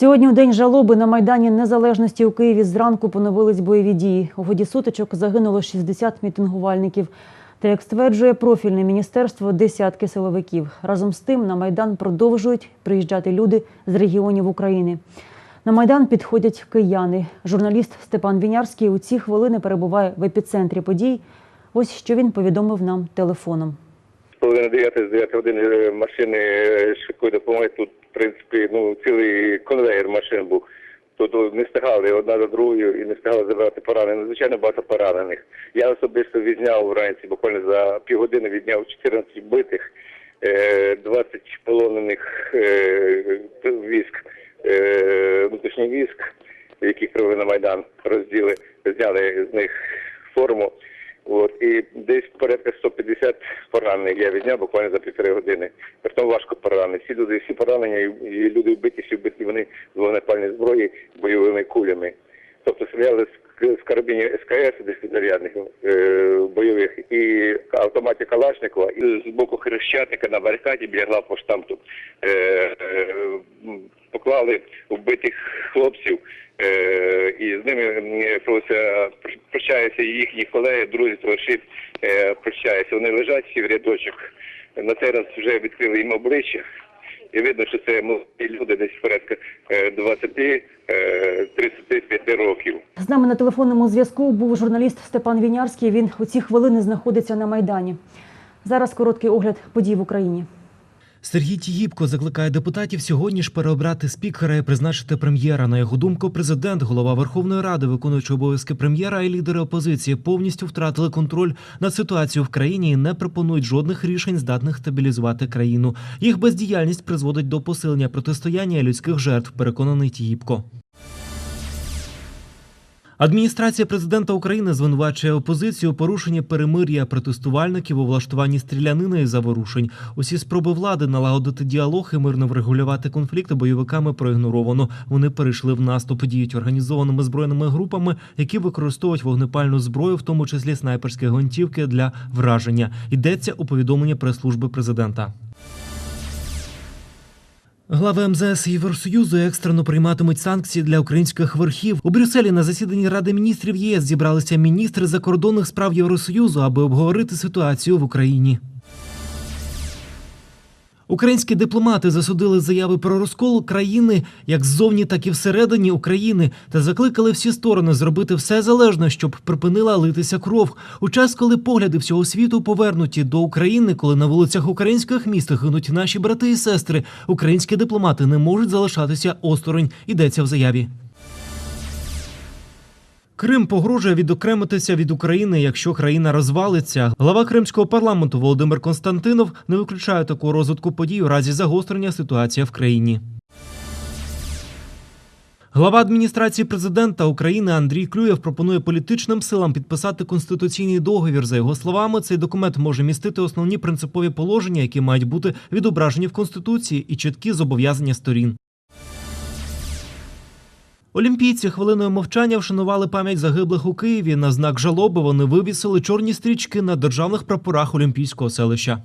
Сьогодні у день жалоби на Майдані Незалежності у Києві зранку поновились бойові дії. У ході сутичок загинуло 60 мітингувальників. Та, як стверджує профільне міністерство, десятки силовиків. Разом з тим на Майдан продовжують приїжджати люди з регіонів України. На Майдан підходять кияни. Журналіст Степан Вінярський у ці хвилини перебуває в епіцентрі подій. Ось що він повідомив нам телефоном. З половини дев'яти, з дев'яти години е, машини е, швидкої допомоги тут, в принципі, ну, цілий конвейер машин був. Тут не встигали одна за другою і не встигали забирати поранених. Звичайно, багато поранених. Я особисто відзняв вранці, буквально за півгодини відняв 14 битих, е, 20 полонених е, військ, е, внутрішніх військ, яких привели на Майдан, розділи, зняли з них форму. От, і десь порядка 150 поранених я відняв буквально за півтори години. Притом важко поранені. Всі люди, всі поранені, і люди вбиті, всі вбиті вони з вогнепальної зброї бойовими кулями. Тобто стріляли з, з карабінів СКС, десь зарядних е, бойових, і автоматів Калашникова, і з боку Хрещатика на барикаді біля главпоштамту е, е, поклали вбитих хлопців. Е, і з ними просто прощаються їхні колеги, друзі, товариші, е, прощаються. Вони лежать всі в рядочок. На цей раз вже відкрили їм обличчя. І видно, що це молоді люди десь порядка е, 20-35 років. З нами на телефонному зв'язку був журналіст Степан Вінярський. Він у ці хвилини знаходиться на Майдані. Зараз короткий огляд подій в Україні. Сергій Тігіпко закликає депутатів сьогодні ж переобрати спікера і призначити прем'єра. На його думку, президент, голова Верховної Ради, виконуючи обов'язки прем'єра і лідери опозиції повністю втратили контроль над ситуацією в країні і не пропонують жодних рішень, здатних стабілізувати країну. Їх бездіяльність призводить до посилення протистояння і людських жертв. Переконаний Тігіпко. Адміністрація президента України звинувачує опозицію у порушенні перемир'я протестувальників у влаштуванні стрілянини і заворушень. Усі спроби влади налагодити діалог і мирно врегулювати конфлікти бойовиками проігноровано. Вони перейшли в наступ, діють організованими збройними групами, які використовують вогнепальну зброю, в тому числі снайперські гвинтівки для враження. Йдеться у повідомленні прес-служби президента. Глави МЗС Євросоюзу екстрено прийматимуть санкції для українських верхів. У Брюсселі на засіданні Ради міністрів ЄС зібралися міністри закордонних справ Євросоюзу, аби обговорити ситуацію в Україні. Українські дипломати засудили заяви про розкол країни як ззовні, так і всередині України та закликали всі сторони зробити все залежне, щоб припинила литися кров. У час, коли погляди всього світу повернуті до України, коли на вулицях українських міст гинуть наші брати і сестри, українські дипломати не можуть залишатися осторонь. Йдеться в заяві. Крим погрожує відокремитися від України, якщо країна розвалиться. Глава кримського парламенту Володимир Константинов не виключає такого розвитку подій у разі загострення ситуації в країні. Глава адміністрації президента України Андрій Клюєв пропонує політичним силам підписати конституційний договір. За його словами, цей документ може містити основні принципові положення, які мають бути відображені в конституції, і чіткі зобов'язання сторін. Олімпійці хвилиною мовчання вшанували пам'ять загиблих у Києві. На знак жалоби вони вивісили чорні стрічки на державних прапорах Олімпійського селища.